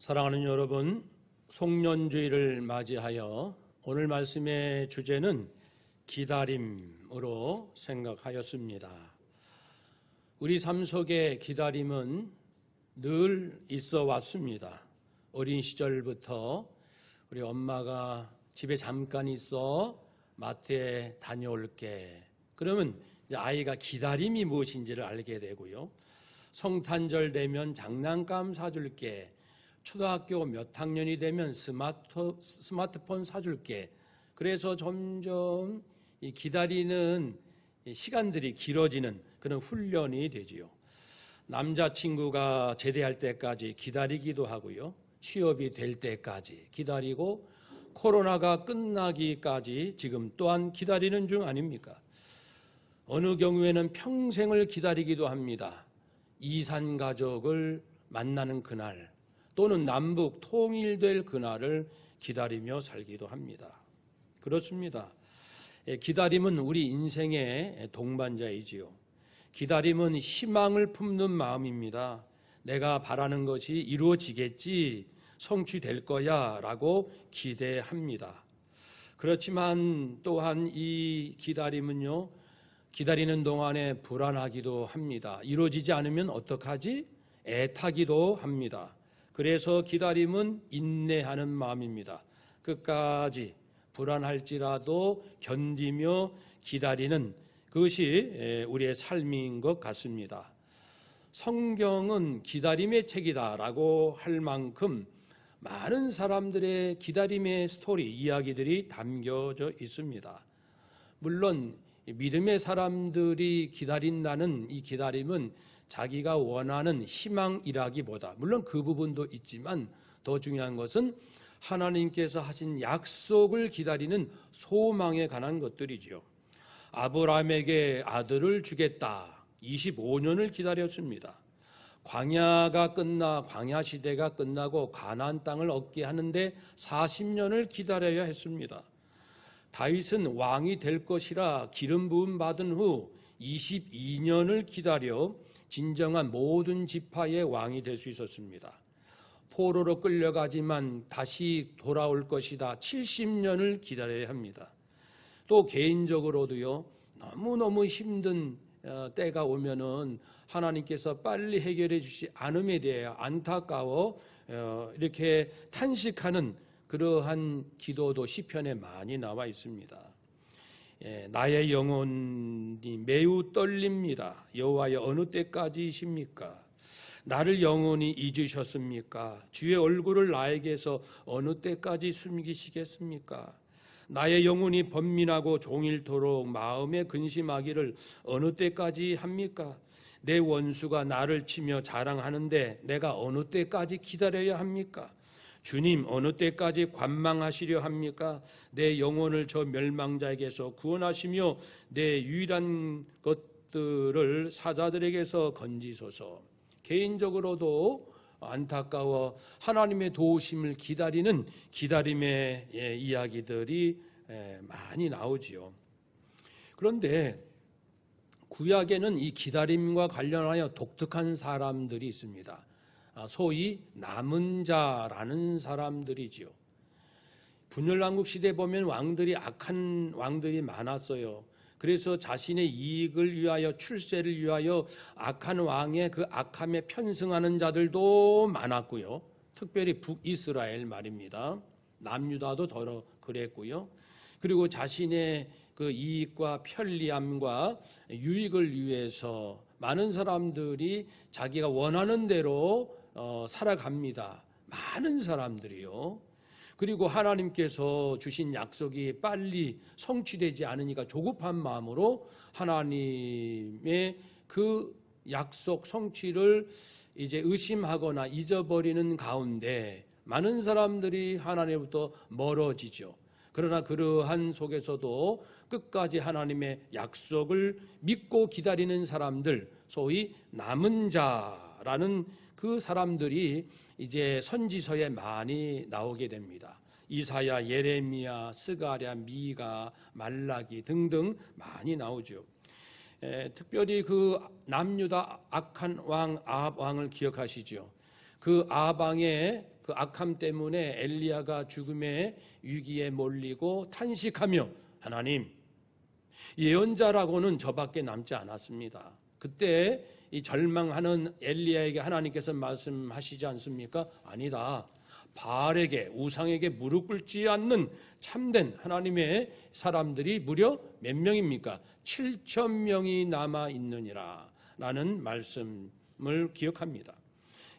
사랑하는 여러분, 송년주의를 맞이하여 오늘 말씀의 주제는 기다림으로 생각하였습니다. 우리 삶 속에 기다림은 늘 있어 왔습니다. 어린 시절부터 우리 엄마가 집에 잠깐 있어 마트에 다녀올게. 그러면 아이가 기다림이 무엇인지를 알게 되고요. 성탄절 되면 장난감 사줄게. 초등학교 몇 학년이 되면 스마트, 스마트폰 사줄게. 그래서 점점 이 기다리는 이 시간들이 길어지는 그런 훈련이 되지요. 남자친구가 제대할 때까지 기다리기도 하고요. 취업이 될 때까지 기다리고 코로나가 끝나기까지 지금 또한 기다리는 중 아닙니까? 어느 경우에는 평생을 기다리기도 합니다. 이산 가족을 만나는 그날 또는 남북 통일될 그날을 기다리며 살기도 합니다. 그렇습니다. 예, 기다림은 우리 인생의 동반자이지요. 기다림은 희망을 품는 마음입니다. 내가 바라는 것이 이루어지겠지, 성취될 거야 라고 기대합니다. 그렇지만 또한 이 기다림은요, 기다리는 동안에 불안하기도 합니다. 이루어지지 않으면 어떡하지? 애타기도 합니다. 그래서 기다림은 인내하는 마음입니다. 끝까지 불안할지라도 견디며 기다리는 그것이 우리의 삶인 것 같습니다. 성경은 기다림의 책이다라고 할 만큼 많은 사람들의 기다림의 스토리, 이야기들이 담겨져 있습니다. 물론 믿음의 사람들이 기다린다는 이 기다림은 자기가 원하는 희망이라기보다 물론 그 부분도 있지만 더 중요한 것은 하나님께서 하신 약속을 기다리는 소망에 관한 것들이지요. 아브라함에게 아들을 주겠다. 25년을 기다렸습니다. 광야가 끝나 광야 시대가 끝나고 가나안 땅을 얻게 하는데 40년을 기다려야 했습니다. 다윗은 왕이 될 것이라 기름 부음 받은 후 22년을 기다려 진정한 모든 지파의 왕이 될 수 있었습니다. 포로로 끌려가지만 다시 돌아올 것이다. 70년을 기다려야 합니다. 또 개인적으로도요. 너무너무 힘든 어, 때가 오면은 하나님께서 빨리 해결해 주시 않음에 대해 안타까워 어, 이렇게 탄식하는 그러한 기도도 시편에 많이 나와 있습니다. 예, 나의 영혼이 매우 떨립니다. 여호와여 어느 때까지이십니까? 나를 영원히 잊으셨습니까? 주의 얼굴을 나에게서 어느 때까지 숨기시겠습니까? 나의 영혼이 번민하고 종일토록 마음에 근심하기를 어느 때까지 합니까? 내 원수가 나를 치며 자랑하는데 내가 어느 때까지 기다려야 합니까? 주님 어느 때까지 관망하시려 합니까? 내 영혼을 저 멸망자에게서 구원하시며 내 유일한 것들을 사자들에게서 건지소서. 개인적으로도 안타까워 하나님의 도우심을 기다리는 기다림의 예, 이야기들이 예, 많이 나오지요. 그런데 구약에는 이 기다림과 관련하여 독특한 사람들이 있습니다. 아, 소위 남은 자라는 사람들이지요. 분열왕국 시대 보면 왕들이 악한 왕들이 많았어요. 그래서 자신의 이익을 위하여 출세를 위하여 악한 왕의 그 악함에 편승하는 자들도 많았고요. 특별히 북이스라엘 말입니다. 남유다도 더러 그랬고요. 그리고 자신의 그 이익과 편리함과 유익을 위해서 많은 사람들이 자기가 원하는 대로 어, 살아갑니다. 많은 사람들이요. 그리고 하나님께서 주신 약속이 빨리 성취되지 않으니까 조급한 마음으로 하나님의 그 약속 성취를 이제 의심하거나 잊어버리는 가운데 많은 사람들이 하나님부터 멀어지죠. 그러나 그러한 속에서도 끝까지 하나님의 약속을 믿고 기다리는 사람들, 소위 남은 자라는 그 사람들이 이제 선지서에 많이 나오게 됩니다. 이사야, 예레미야, 스가랴, 미가, 말라기 등등 많이 나오죠. 에, 특별히 그 남유다 악한 왕 아합 왕을 기억하시죠. 그 아방의 그 악함 때문에 엘리야가 죽음의 위기에 몰리고 탄식하며 하나님 예언자라고는 저밖에 남지 않았습니다. 그때 이 절망하는 엘리야에게 하나님께서 말씀하시지 않습니까? 아니다. 바알에게 우상에게 무릎 꿇지 않는 참된 하나님의 사람들이 무려 몇 명입니까? 7천 명이 남아 있느니라 라는 말씀을 기억합니다.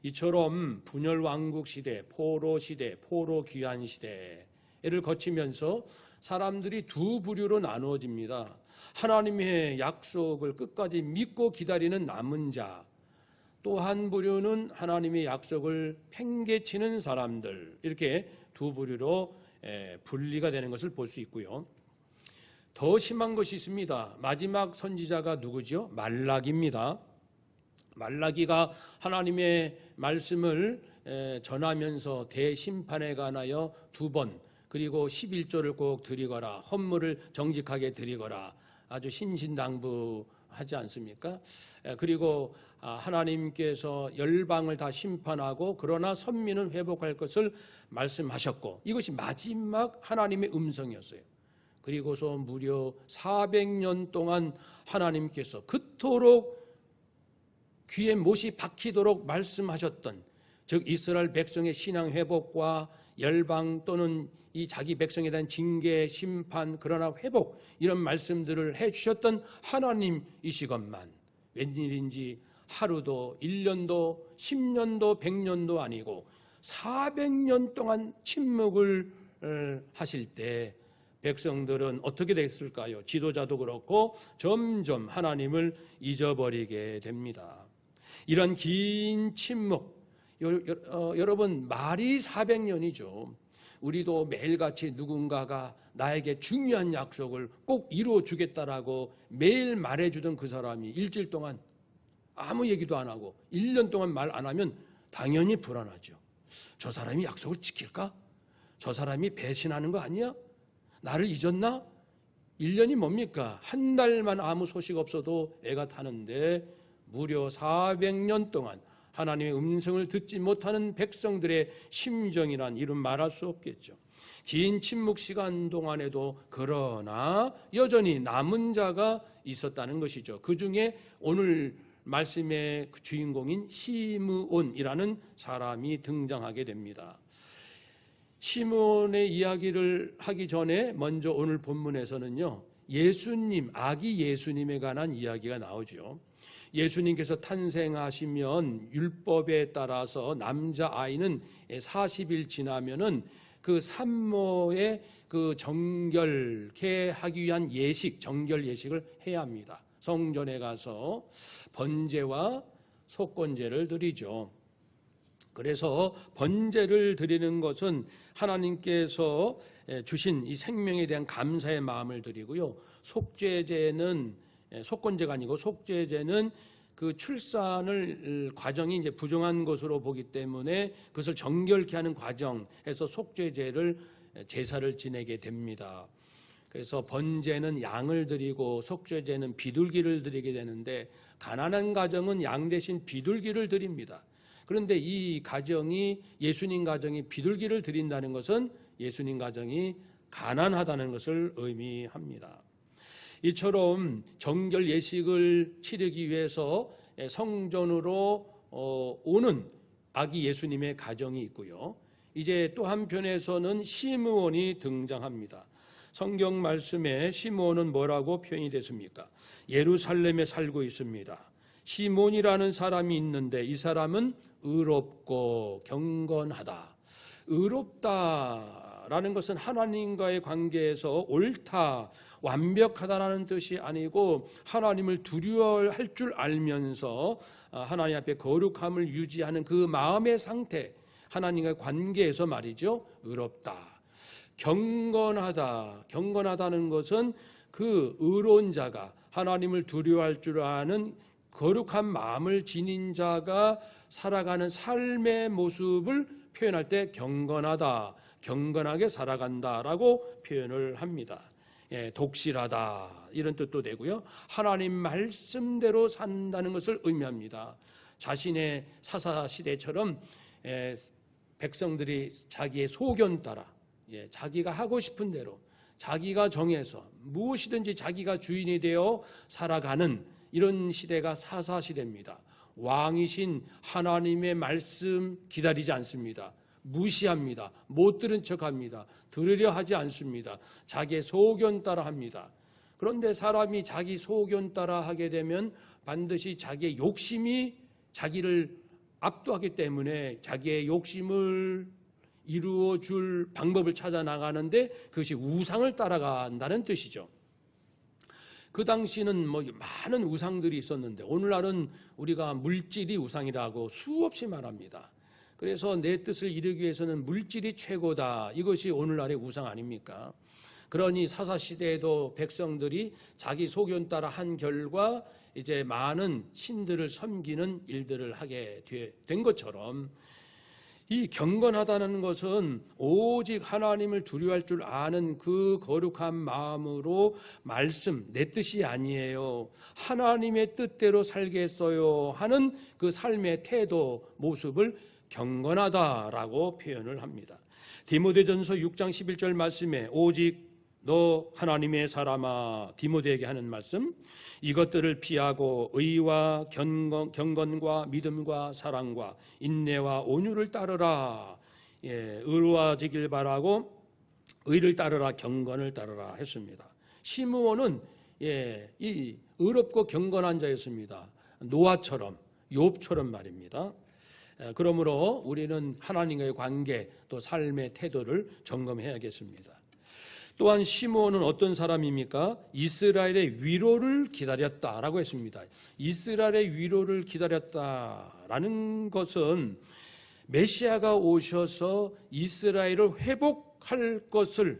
이처럼 분열 왕국 시대, 포로 시대, 포로 귀환 시대를 거치면서 사람들이 두 부류로 나누어집니다. 하나님의 약속을 끝까지 믿고 기다리는 남은 자, 또한 부류는 하나님의 약속을 팽개치는 사람들 이렇게 두 부류로 에, 분리가 되는 것을 볼 수 있고요. 더 심한 것이 있습니다. 마지막 선지자가 누구죠? 말라기입니다. 말라기가 하나님의 말씀을 에, 전하면서 대심판에 관하여 두 번 그리고 11조를 꼭 드리거라 헌물을 정직하게 드리거라 아주 신신당부하지 않습니까? 에, 그리고 아, 하나님께서 열방을 다 심판하고 그러나 선민은 회복할 것을 말씀하셨고 이것이 마지막 하나님의 음성이었어요. 그리고서 무려 400년 동안 하나님께서 그토록 귀에 못이 박히도록 말씀하셨던 즉 이스라엘 백성의 신앙 회복과 열방 또는 이 자기 백성에 대한 징계, 심판, 그러나 회복 이런 말씀들을 해 주셨던 하나님이시건만 웬일인지 하루도 1년도 10년도 100년도 아니고 400년 동안 침묵을 어, 하실 때 백성들은 어떻게 됐을까요? 지도자도 그렇고 점점 하나님을 잊어버리게 됩니다. 이런 긴 침묵, 어, 여러분 말이 400년이죠. 우리도 매일같이 누군가가 나에게 중요한 약속을 꼭 이루어 주겠다라고 매일 말해 주던 그 사람이 일주일 동안 아무 얘기도 안 하고 1년 동안 말 안 하면 당연히 불안하죠. 저 사람이 약속을 지킬까? 저 사람이 배신하는 거 아니야? 나를 잊었나? 1년이 뭡니까? 한 달만 아무 소식 없어도 애가 타는데 무려 400년 동안 하나님의 음성을 듣지 못하는 백성들의 심정이란 이름 말할 수 없겠죠. 긴 침묵 시간 동안에도 그러나 여전히 남은 자가 있었다는 것이죠. 그 중에 오늘 말씀의 그 주인공인 시므온이라는 사람이 등장하게 됩니다. 시므온의 이야기를 하기 전에 먼저 오늘 본문에서는요. 예수님, 아기 예수님에 관한 이야기가 나오죠. 예수님께서 탄생하시면 율법에 따라서 남자 아이는 40일 지나면은 그 산모의 그 정결케 하기 위한 예식, 정결 예식을 해야 합니다. 성전에 가서 번제와 속건제를 드리죠. 그래서 번제를 드리는 것은 하나님께서 주신 이 생명에 대한 감사의 마음을 드리고요. 속죄제는 속건제가 아니고 속죄제는 그 출산을 과정이 이제 부정한 것으로 보기 때문에 그것을 정결케 하는 과정에서 속죄제를 제사를 지내게 됩니다. 그래서 번제는 양을 드리고 속죄제는 비둘기를 드리게 되는데 가난한 가정은 양 대신 비둘기를 드립니다. 그런데 이 가정이 예수님 가정이 비둘기를 드린다는 것은 예수님 가정이 가난하다는 것을 의미합니다. 이처럼 정결 예식을 치르기 위해서 성전으로 어, 오는 아기 예수님의 가정이 있고요. 이제 또 한편에서는 시므온이 등장합니다. 성경 말씀에 시므온은 뭐라고 표현이 됐습니까? 예루살렘에 살고 있습니다. 시몬이라는 사람이 있는데 이 사람은 의롭고 경건하다. 의롭다라는 것은 하나님과의 관계에서 옳다, 완벽하다라는 뜻이 아니고 하나님을 두려워할 줄 알면서 하나님 앞에 거룩함을 유지하는 그 마음의 상태, 하나님과의 관계에서 말이죠. 의롭다. 경건하다. 경건하다는 것은 그 의로운 자가 하나님을 두려워할 줄 아는 거룩한 마음을 지닌 자가 살아가는 삶의 모습을 표현할 때 경건하다, 경건하게 살아간다라고 표현을 합니다. 예, 독실하다 이런 뜻도 되고요. 하나님 말씀대로 산다는 것을 의미합니다. 자신의 사사 시대처럼 에, 백성들이 자기의 소견 따라 예, 자기가 하고 싶은 대로 자기가 정해서 무엇이든지 자기가 주인이 되어 살아가는 이런 시대가 사사 시대입니다. 왕이신 하나님의 말씀 기다리지 않습니다. 무시합니다. 못 들은 척합니다. 들으려 하지 않습니다. 자기의 소견 따라 합니다. 그런데 사람이 자기 소견 따라 하게 되면 반드시 자기의 욕심이 자기를 압도하기 때문에 자기의 욕심을 이루어 줄 방법을 찾아 나가는데 그것이 우상을 따라간다는 뜻이죠. 그 당시는 뭐 많은 우상들이 있었는데 오늘날은 우리가 물질이 우상이라고 수없이 말합니다. 그래서 내 뜻을 이루기 위해서는 물질이 최고다. 이것이 오늘날의 우상 아닙니까? 그러니 사사 시대에도 백성들이 자기 소견 따라 한 결과 이제 많은 신들을 섬기는 일들을 하게 된 것처럼 이 경건하다는 것은 오직 하나님을 두려워할 줄 아는 그 거룩한 마음으로 말씀 내 뜻이 아니에요. 하나님의 뜻대로 살겠어요 하는 그 삶의 태도 모습을 경건하다라고 표현을 합니다. 디모데전서 6장 11절 말씀에 오직 너 하나님의 사람아 디모데에게 하는 말씀 이것들을 피하고 의와 경건, 경건과 믿음과 사랑과 인내와 온유를 따르라 예, 의로워지길 바라고 의를 따르라 경건을 따르라 했습니다. 시므온은 예, 이 의롭고 경건한 자였습니다. 노아처럼 욥처럼 말입니다. 예, 그러므로 우리는 하나님과의 관계 또 삶의 태도를 점검해야겠습니다. 또한 시므온은 어떤 사람입니까? 이스라엘의 위로를 기다렸다라고 했습니다. 이스라엘의 위로를 기다렸다라는 것은 메시아가 오셔서 이스라엘을 회복할 것을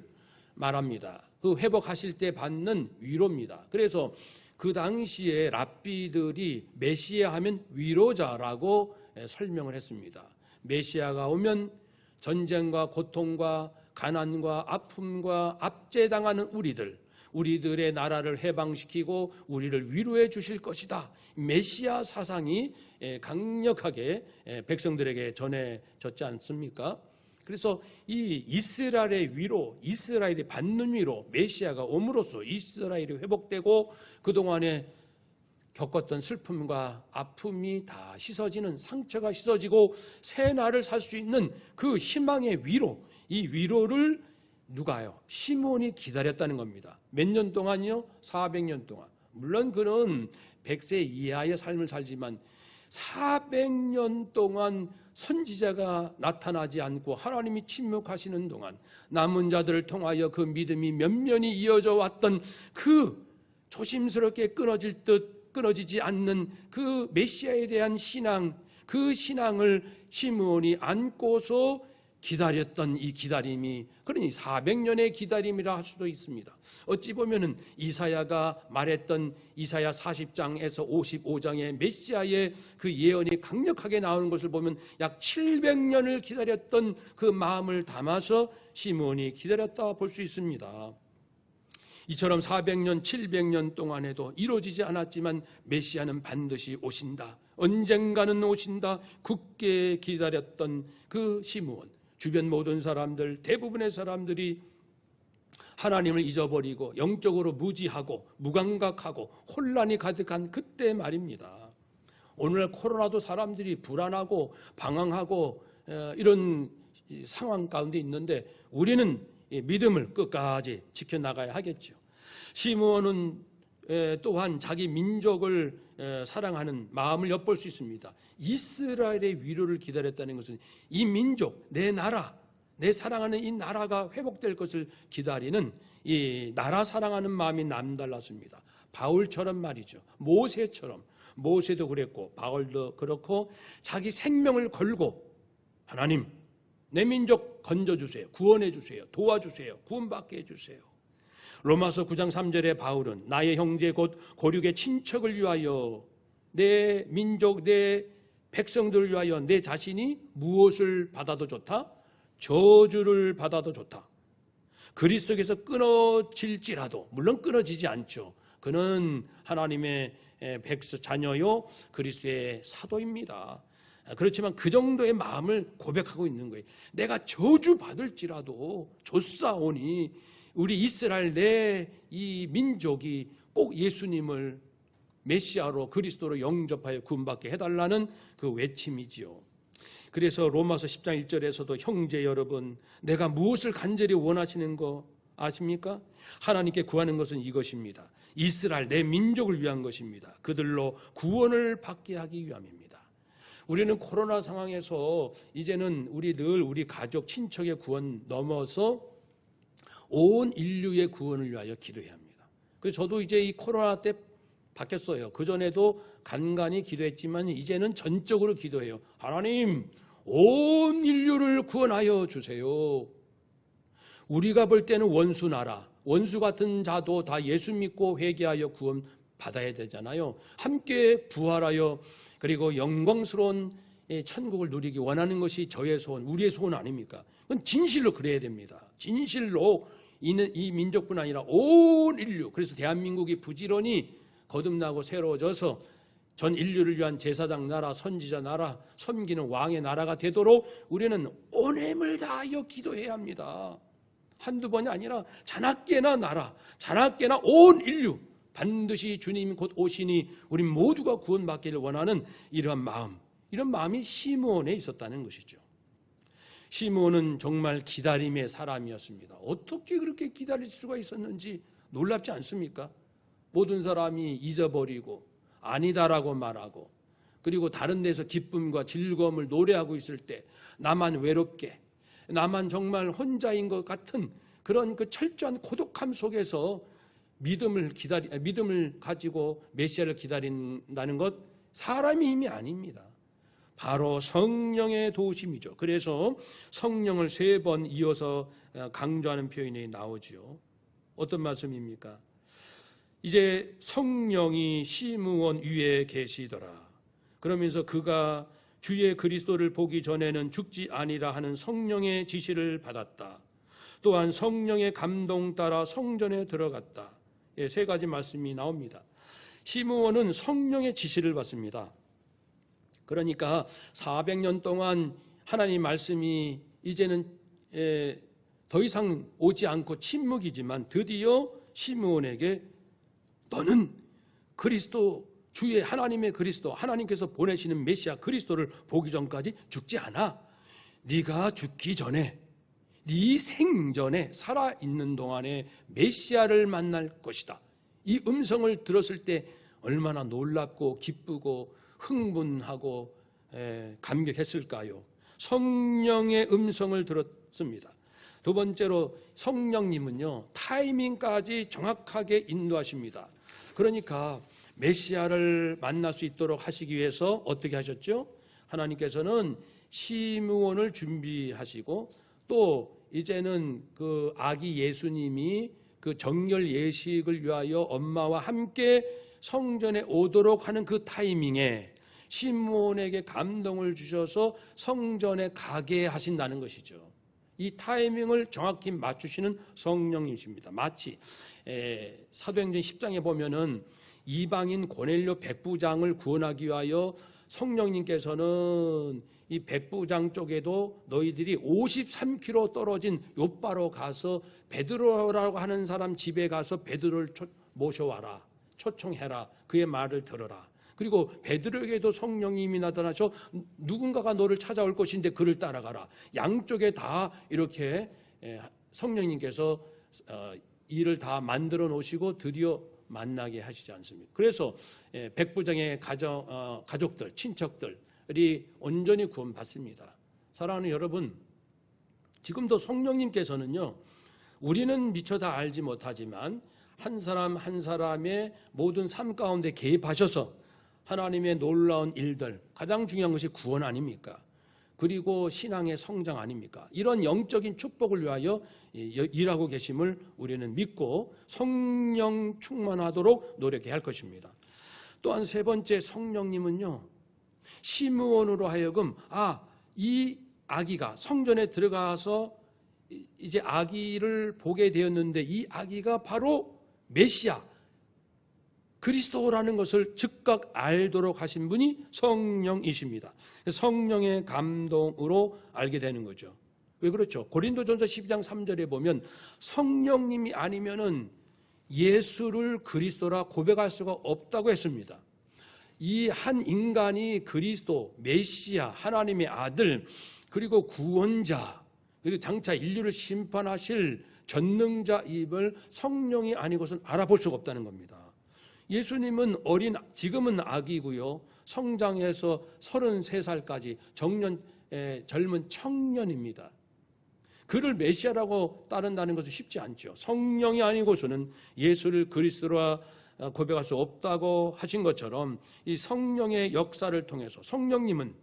말합니다. 그 회복하실 때 받는 위로입니다. 그래서 그 당시에 랍비들이 메시아 하면 위로자라고 설명을 했습니다. 메시아가 오면 전쟁과 고통과 가난과 아픔과 압제당하는 우리들, 우리들의 나라를 해방시키고 우리를 위로해 주실 것이다. 메시아 사상이 강력하게 백성들에게 전해졌지 않습니까? 그래서 이 이스라엘의 위로, 이스라엘이 받는 위로, 메시아가 옴으로써 이스라엘이 회복되고 그동안에 겪었던 슬픔과 아픔이 다 씻어지는 상처가 씻어지고 새 날을 살 수 있는 그 희망의 위로, 이 위로를 누가요? 시몬이 기다렸다는 겁니다. 몇 년 동안요? 400년 동안. 물론 그는 100세 이하의 삶을 살지만 400년 동안 선지자가 나타나지 않고 하나님이 침묵하시는 동안 남은 자들을 통하여 그 믿음이 면면이 이어져 왔던 그 조심스럽게 끊어질 듯 끊어지지 않는 그 메시아에 대한 신앙, 그 신앙을 시므온이 안고서 기다렸던 이 기다림이 그러니 400년의 기다림이라 할 수도 있습니다. 어찌 보면은 이사야가 말했던 이사야 40장에서 55장의 메시아의 그 예언이 강력하게 나오는 것을 보면 약 700년을 기다렸던 그 마음을 담아서 시몬이 기다렸다 볼 수 있습니다. 이처럼 400년, 700년 동안에도 이루어지지 않았지만 메시아는 반드시 오신다. 언젠가는 오신다. 굳게 기다렸던 그 시므온. 주변 모든 사람들, 대부분의 사람들이 하나님을 잊어버리고 영적으로 무지하고 무감각하고 혼란이 가득한 그때 말입니다. 오늘 코로나도 사람들이 불안하고 방황하고 이런 상황 가운데 있는데 우리는 믿음을 끝까지 지켜나가야 하겠죠. 시므온은 또한 자기 민족을 사랑하는 마음을 엿볼 수 있습니다. 이스라엘의 위로를 기다렸다는 것은 이 민족, 내 나라, 내 사랑하는 이 나라가 회복될 것을 기다리는 이 나라 사랑하는 마음이 남달랐습니다. 바울처럼 말이죠. 모세처럼. 모세도 그랬고, 바울도 그렇고, 자기 생명을 걸고, 하나님, 내 민족 건져 주세요. 구원해 주세요. 도와주세요. 구원받게 해 주세요. 로마서 9장 3절에 바울은 나의 형제 곧 고륙의 친척을 위하여 내 민족 내 백성들을 위하여 내 자신이 무엇을 받아도 좋다? 저주를 받아도 좋다. 그리스도에서 끊어질지라도 물론 끊어지지 않죠. 그는 하나님의 백수 자녀요 그리스도의 사도입니다. 그렇지만 그 정도의 마음을 고백하고 있는 거예요. 내가 저주 받을지라도 조사오니 우리 이스라엘 내 이 민족이 꼭 예수님을 메시아로 그리스도로 영접하여 구원받게 해달라는 그 외침이지요. 그래서 로마서 10장 1절에서도 형제 여러분 내가 무엇을 간절히 원하시는 거 아십니까? 하나님께 구하는 것은 이것입니다. 이스라엘 내 민족을 위한 것입니다. 그들로 구원을 받게 하기 위함입니다. 우리는 코로나 상황에서 이제는 우리 늘 우리 가족 친척의 구원 넘어서 온 인류의 구원을 위하여 기도해야 합니다. 그래서 저도 이제 이 코로나 때 바뀌었어요. 그 전에도 간간히 기도했지만 이제는 전적으로 기도해요. 하나님, 온 인류를 구원하여 주세요. 우리가 볼 때는 원수 나라, 원수 같은 자도 다 예수 믿고 회개하여 구원 받아야 되잖아요. 함께 부활하여 그리고 영광스러운 천국을 누리기 원하는 것이 저의 소원, 우리의 소원 아닙니까? 그건 진실로 그래야 됩니다. 진실로 이는 이 민족뿐 아니라 온 인류, 그래서 대한민국이 부지런히 거듭나고 새로워져서 전 인류를 위한 제사장 나라, 선지자 나라, 섬기는 왕의 나라가 되도록 우리는 온 힘을 다하여 기도해야 합니다. 한두 번이 아니라 자나깨나 나라, 자나깨나 온 인류 반드시 주님 곧 오시니 우리 모두가 구원받기를 원하는 이러한 마음, 이런 마음이 시므온에 있었다는 것이죠. 시므온은 정말 기다림의 사람이었습니다. 어떻게 그렇게 기다릴 수가 있었는지 놀랍지 않습니까? 모든 사람이 잊어버리고 아니다라고 말하고 그리고 다른 데서 기쁨과 즐거움을 노래하고 있을 때 나만 외롭게 나만 정말 혼자인 것 같은 그런 그 철저한 고독함 속에서 믿음을 기다리 믿음을 가지고 메시아를 기다린다는 것 사람의 힘이 아닙니다. 바로 성령의 도우심이죠. 그래서 성령을 세 번 이어서 강조하는 표현이 나오지요. 어떤 말씀입니까? 이제 성령이 시므온 위에 계시더라. 그러면서 그가 주의 그리스도를 보기 전에는 죽지 아니라 하는 성령의 지시를 받았다. 또한 성령의 감동 따라 성전에 들어갔다. 예, 세 가지 말씀이 나옵니다. 시므온은 성령의 지시를 받습니다. 그러니까 400년 동안 하나님 말씀이 이제는 예, 더 이상 오지 않고 침묵이지만 드디어 시므온에게 너는 그리스도 주의 하나님의 그리스도 하나님께서 보내시는 메시아 그리스도를 보기 전까지 죽지 않아. 네가 죽기 전에 네 생전에 살아 있는 동안에 메시아를 만날 것이다. 이 음성을 들었을 때 얼마나 놀랍고 기쁘고 흥분하고 에, 감격했을까요? 성령의 음성을 들었습니다. 두 번째로 성령님은요 타이밍까지 정확하게 인도하십니다. 그러니까 메시아를 만날 수 있도록 하시기 위해서 어떻게 하셨죠? 하나님께서는 시므온을 준비하시고 또 이제는 그 아기 예수님이 그 정결 예식을 위하여 엄마와 함께 성전에 오도록 하는 그 타이밍에 시므온에게 감동을 주셔서 성전에 가게 하신다는 것이죠. 이 타이밍을 정확히 맞추시는 성령이십니다. 마치 에, 사도행전 10장에 보면은 이방인 고넬료 백부장을 구원하기 위하여 성령님께서는 이 백부장 쪽에도 너희들이 53km 떨어진 요바로 가서 베드로라고 하는 사람 집에 가서 베드로를 모셔와라. 초청해라. 그의 말을 들어라. 그리고 베드로에게도 성령님이 나타나서 누군가가 너를 찾아올 것인데 그를 따라가라. 양쪽에 다 이렇게 성령님께서 어, 일을 다 만들어 놓으시고 드디어 만나게 하시지 않습니까? 그래서 백부장의 가정, 어, 가족들, 친척들이 온전히 구원받습니다. 사랑하는 여러분, 지금도 성령님께서는요, 우리는 미처 다 알지 못하지만 한 사람 한 사람의 모든 삶 가운데 개입하셔서 하나님의 놀라운 일들, 가장 중요한 것이 구원 아닙니까? 그리고 신앙의 성장 아닙니까? 이런 영적인 축복을 위하여 일하고 계심을 우리는 믿고 성령 충만하도록 노력해야 할 것입니다. 또한 세 번째 성령님은요, 시므온으로 하여금, 아, 이 아기가 성전에 들어가서 이제 아기를 보게 되었는데 이 아기가 바로 메시아, 그리스도라는 것을 즉각 알도록 하신 분이 성령이십니다. 성령의 감동으로 알게 되는 거죠. 왜 그렇죠? 고린도전서 12장 3절에 보면 성령님이 아니면은 예수를 그리스도라 고백할 수가 없다고 했습니다. 이 한 인간이 그리스도, 메시아, 하나님의 아들, 그리고 구원자, 그리고 장차 인류를 심판하실 전능자임을 성령이 아니고선 알아볼 수가 없다는 겁니다. 예수님은 어린 지금은 아기고요. 성장해서 33살까지 정년 에, 젊은 청년입니다. 그를 메시아라고 따른다는 것은 쉽지 않죠. 성령이 아니고서는 예수를 그리스도라 고백할 수 없다고 하신 것처럼 이 성령의 역사를 통해서 성령님은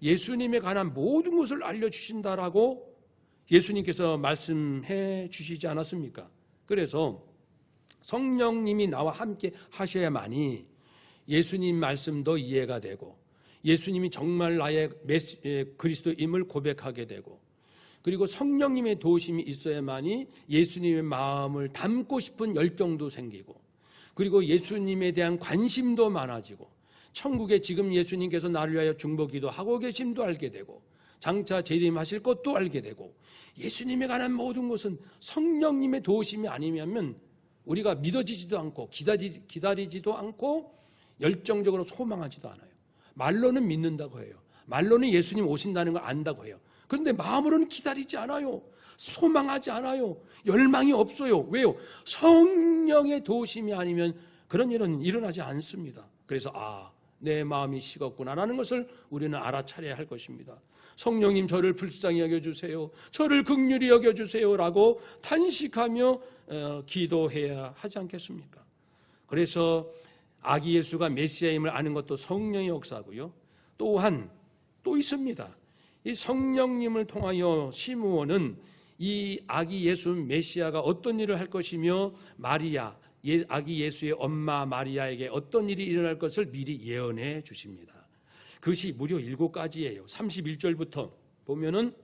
예수님에 관한 모든 것을 알려주신다라고 예수님께서 말씀해 주시지 않았습니까? 그래서 성령님이 나와 함께 하셔야만이 예수님 말씀도 이해가 되고 예수님이 정말 나의 메시, 그리스도임을 고백하게 되고 그리고 성령님의 도우심이 있어야만이 예수님의 마음을 담고 싶은 열정도 생기고 그리고 예수님에 대한 관심도 많아지고 천국에 지금 예수님께서 나를 위하여 중보기도 하고 계심도 알게 되고 장차 재림하실 것도 알게 되고 예수님에 관한 모든 것은 성령님의 도우심이 아니면 우리가 믿어지지도 않고 기다리, 기다리지도 않고 열정적으로 소망하지도 않아요. 말로는 믿는다고 해요. 말로는 예수님 오신다는 걸 안다고 해요. 그런데 마음으로는 기다리지 않아요. 소망하지 않아요. 열망이 없어요. 왜요? 성령의 도우심이 아니면 그런 일은 일어나지 않습니다. 그래서 아, 내 마음이 식었구나라는 것을 우리는 알아차려야 할 것입니다. 성령님 저를 불쌍히 여겨주세요. 저를 극률히 여겨주세요 라고 탄식하며 어, 기도해야 하지 않겠습니까? 그래서 아기 예수가 메시아임을 아는 것도 성령의 역사고요. 또한 또 있습니다. 이 성령님을 통하여 시므온은 이 아기 예수 메시아가 어떤 일을 할 것이며 마리아 예, 아기 예수의 엄마 마리아에게 어떤 일이 일어날 것을 미리 예언해 주십니다. 그것이 무려 일곱 가지예요. 31절부터 보면은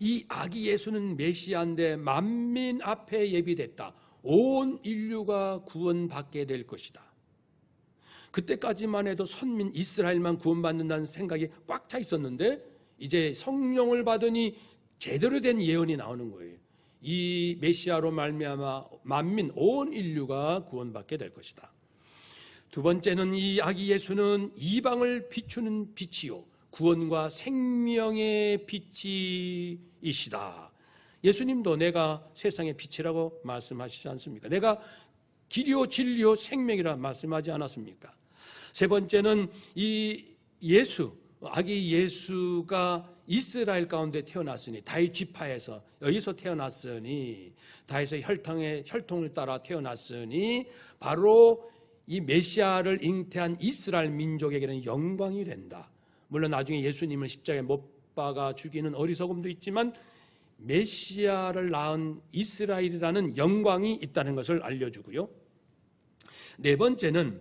이 아기 예수는 메시아인데 만민 앞에 예비됐다. 온 인류가 구원받게 될 것이다. 그때까지만 해도 선민 이스라엘만 구원받는다는 생각이 꽉 차 있었는데 이제 성령을 받으니 제대로 된 예언이 나오는 거예요. 이 메시아로 말미암아 만민 온 인류가 구원받게 될 것이다. 두 번째는 이 아기 예수는 이방을 비추는 빛이요 구원과 생명의 빛이시다. 예수님도 내가 세상의 빛이라고 말씀하시지 않습니까? 내가 길이요 진리요 생명이라 말씀하지 않았습니까? 세 번째는 이 예수 아기 예수가 이스라엘 가운데 태어났으니 다윗 지파에서 여기서 태어났으니 다윗의 혈통의 혈통을 따라 태어났으니 바로 이 메시아를 잉태한 이스라엘 민족에게는 영광이 된다. 물론 나중에 예수님을 십자가에 못 박아 죽이는 어리석음도 있지만 메시아를 낳은 이스라엘이라는 영광이 있다는 것을 알려주고요. 네 번째는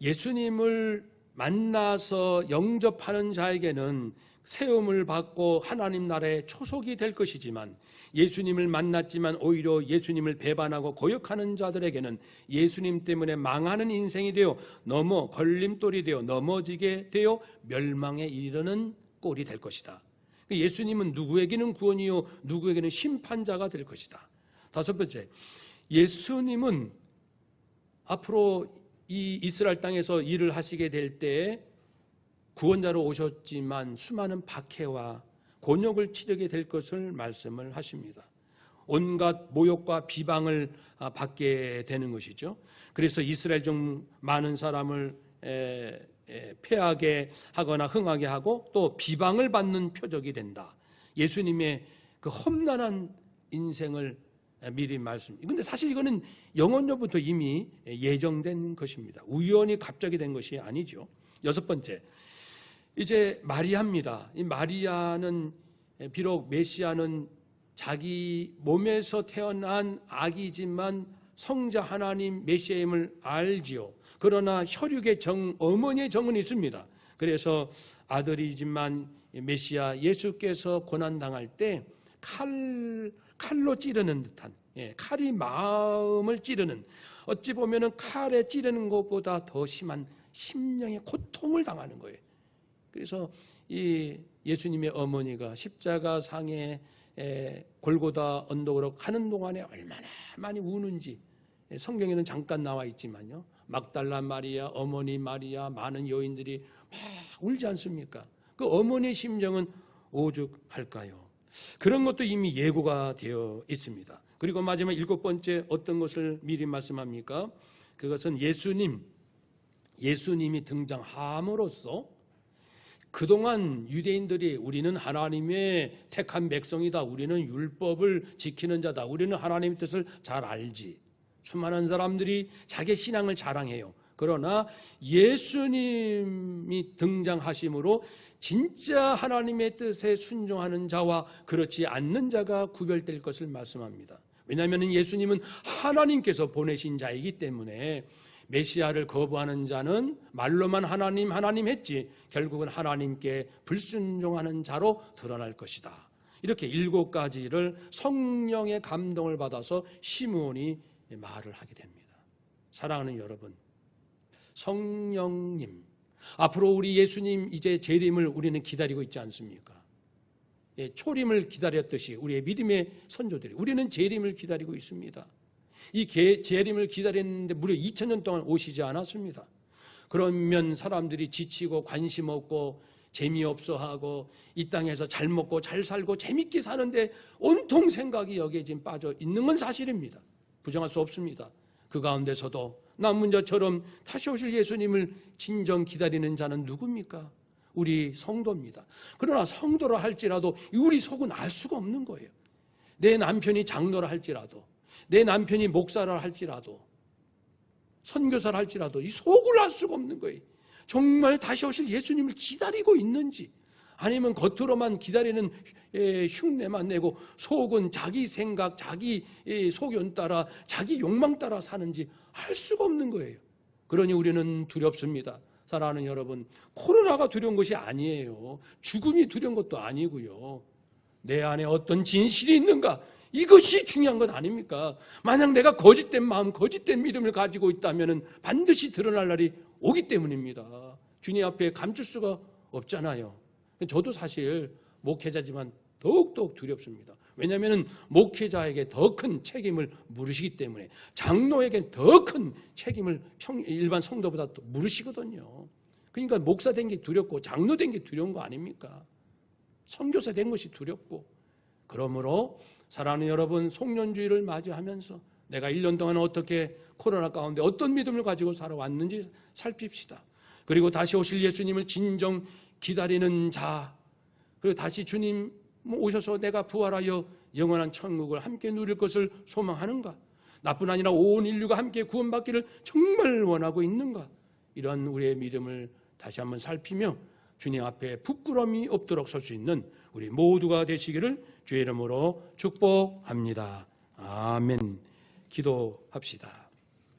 예수님을 만나서 영접하는 자에게는 세움을 받고 하나님 나라의 초속이 될 것이지만 예수님을 만났지만 오히려 예수님을 배반하고 고역하는 자들에게는 예수님 때문에 망하는 인생이 되어 넘어 걸림돌이 되어 넘어지게 되어 멸망에 이르는 꼴이 될 것이다. 예수님은 누구에게는 구원이요 누구에게는 심판자가 될 것이다. 다섯 번째, 예수님은 앞으로 이 이스라엘 땅에서 일을 하시게 될 때에 구원자로 오셨지만 수많은 박해와 곤욕을 치르게 될 것을 말씀을 하십니다. 온갖 모욕과 비방을 아, 받게 되는 것이죠. 그래서 이스라엘 중 많은 사람을 패하게 하거나 흥하게 하고 또 비방을 받는 표적이 된다. 예수님의 그 험난한 인생을 미리 말씀. 근데 사실 이거는 영원로부터 이미 예정된 것입니다. 우연히 갑자기 된 것이 아니죠. 여섯 번째. 이제 마리아입니다. 이 마리아는 비록 메시아는 자기 몸에서 태어난 아기지만 성자 하나님 메시아임을 알지요. 그러나 혈육의 정, 어머니의 정은 있습니다. 그래서 아들이지만 메시아 예수께서 고난 당할 때 칼, 칼로 찌르는 듯한 예, 칼이 마음을 찌르는 어찌 보면은 칼에 찌르는 것보다 더 심한 심령의 고통을 당하는 거예요. 그래서 이 예수님의 어머니가 십자가 상에 에, 골고다 언덕으로 가는 동안에 얼마나 많이 우는지 예, 성경에는 잠깐 나와 있지만요. 막달라 마리아, 어머니 마리아, 많은 여인들이 막 울지 않습니까? 그 어머니의 심정은 오죽할까요? 그런 것도 이미 예고가 되어 있습니다. 그리고 마지막 일곱 번째 어떤 것을 미리 말씀합니까? 그것은 예수님, 예수님이 등장함으로써 그동안 유대인들이 우리는 하나님의 택한 백성이다. 우리는 율법을 지키는 자다. 우리는 하나님의 뜻을 잘 알지. 수많은 사람들이 자기 신앙을 자랑해요. 그러나 예수님이 등장하심으로 진짜 하나님의 뜻에 순종하는 자와 그렇지 않는 자가 구별될 것을 말씀합니다. 왜냐하면 예수님은 하나님께서 보내신 자이기 때문에 메시아를 거부하는 자는 말로만 하나님 하나님 했지 결국은 하나님께 불순종하는 자로 드러날 것이다. 이렇게 일곱 가지를 성령의 감동을 받아서 시므온이 말을 하게 됩니다. 사랑하는 여러분, 성령님 앞으로 우리 예수님 이제 재림을 우리는 기다리고 있지 않습니까? 예, 초림을 기다렸듯이 우리의 믿음의 선조들이 우리는 재림을 기다리고 있습니다. 이 개- 재림을 기다렸는데 무려 2000년 동안 오시지 않았습니다. 그러면 사람들이 지치고 관심 없고 재미없어 하고 이 땅에서 잘 먹고 잘 살고 재밌게 사는데 온통 생각이 여기에 지금 빠져 있는 건 사실입니다. 부정할 수 없습니다. 그 가운데서도 남은 자처럼 다시 오실 예수님을 진정 기다리는 자는 누굽니까? 우리 성도입니다. 그러나 성도라 할지라도 우리 속은 알 수가 없는 거예요. 내 남편이 장로라 할지라도 내 남편이 목사라 할지라도 선교사라 할지라도 이 속을 알 수가 없는 거예요. 정말 다시 오실 예수님을 기다리고 있는지 아니면 겉으로만 기다리는 에, 흉내만 내고 속은 자기 생각, 자기 에, 소견 따라 자기 욕망 따라 사는지 알 수가 없는 거예요. 그러니 우리는 두렵습니다. 사랑하는 여러분, 코로나가 두려운 것이 아니에요. 죽음이 두려운 것도 아니고요. 내 안에 어떤 진실이 있는가? 이것이 중요한 건 아닙니까? 만약 내가 거짓된 마음, 거짓된 믿음을 가지고 있다면 반드시 드러날 날이 오기 때문입니다. 주님 앞에 감출 수가 없잖아요. 저도 사실 목회자지만 더욱더욱 두렵습니다. 왜냐하면 목회자에게 더 큰 책임을 물으시기 때문에 장로에게 더 큰 책임을 평, 일반 성도보다 또 물으시거든요. 그러니까 목사 된 게 두렵고 장로 된 게 두려운 거 아닙니까? 선교사 된 것이 두렵고 그러므로 사랑하는 여러분 송년주의를 맞이하면서 내가 1년 동안 어떻게 코로나 가운데 어떤 믿음을 가지고 살아왔는지 살핍시다. 그리고 다시 오실 예수님을 진정 기다리는 자 그리고 다시 주님 오셔서 내가 부활하여 영원한 천국을 함께 누릴 것을 소망하는가? 나뿐 아니라 온 인류가 함께 구원받기를 정말 원하고 있는가? 이런 우리의 믿음을 다시 한번 살피며 주님 앞에 부끄러움이 없도록 설 수 있는 우리 모두가 되시기를 주의 이름으로 축복합니다. 아멘. 기도합시다.